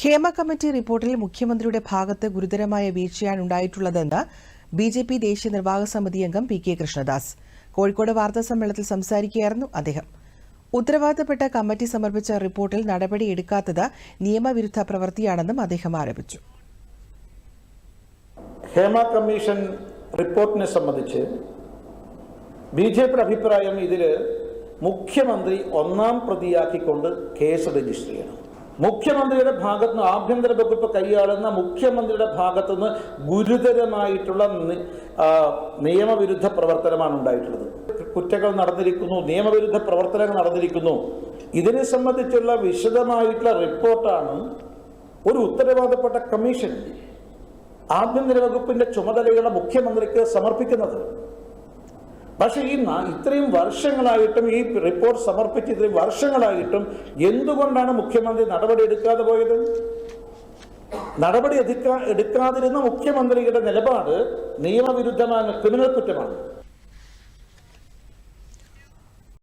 Hema committee റിപ്പോർട്ടിൽ മുഖ്യമന്ത്രിയുടെ ഭാഗത്ത് ഗുരുതരമായ വീഴ്ചയാണ് ഉണ്ടായിട്ടുള്ളതെന്ന് ബി ജെ പി ദേശീയ നിർവാഹക സമിതി അംഗം പി കെ കൃഷ്ണദാസ്. കോഴിക്കോട് വാർത്താ സമ്മേളനത്തിൽ സംസാരിക്കുകയായിരുന്നു അദ്ദേഹം. ഉത്തരവാദിത്തപ്പെട്ട കമ്മിറ്റി സമർപ്പിച്ച റിപ്പോർട്ടിൽ നടപടിയെടുക്കാത്തത് നിയമവിരുദ്ധ പ്രവൃത്തിയാണെന്നും അദ്ദേഹം ആരോപിച്ചു. ഹേമ കമ്മീഷൻ റിപ്പോർട്ടിനെ സംബന്ധിച്ച് ബി ജെ അഭിപ്രായം ഇതിൽ മുഖ്യമന്ത്രി ഒന്നാം പ്രതിയാക്കിക്കൊണ്ട് കേസ് രജിസ്റ്റർ ചെയ്യണം. മുഖ്യമന്ത്രിയുടെ ഭാഗത്ത് നിന്ന് ആഭ്യന്തര വകുപ്പ് കൈയാളുന്ന മുഖ്യമന്ത്രിയുടെ ഭാഗത്തു നിന്ന് ഗുരുതരമായിട്ടുള്ള നിയമവിരുദ്ധ പ്രവർത്തനമാണ് ഉണ്ടായിട്ടുള്ളത്. കുറ്റങ്ങൾ നടന്നിരിക്കുന്നു നിയമവിരുദ്ധ പ്രവർത്തനങ്ങൾ നടന്നിരിക്കുന്നു. ഇതിനെ സംബന്ധിച്ചുള്ള വിശദമായിട്ടുള്ള റിപ്പോർട്ടാണ് ഒരു ഉത്തരവാദപ്പെട്ട കമ്മീഷൻ ആഭ്യന്തര വകുപ്പിന്റെ ചുമതലയുള്ള മുഖ്യമന്ത്രിക്ക് സമർപ്പിക്കുന്നത്. പക്ഷേ ഈ ഇത്രയും വർഷങ്ങളായിട്ടും ഈ റിപ്പോർട്ട് സമർപ്പിച്ച് ഇത്രയും വർഷങ്ങളായിട്ടും എന്തുകൊണ്ടാണ് മുഖ്യമന്ത്രി നടപടി എടുക്കാതെ പോയത്? നടപടി എടുക്കാതിരുന്ന മുഖ്യമന്ത്രിയുടെ നിലപാട് നിയമവിരുദ്ധമായ ക്രിമിനൽ കുറ്റമാണ്.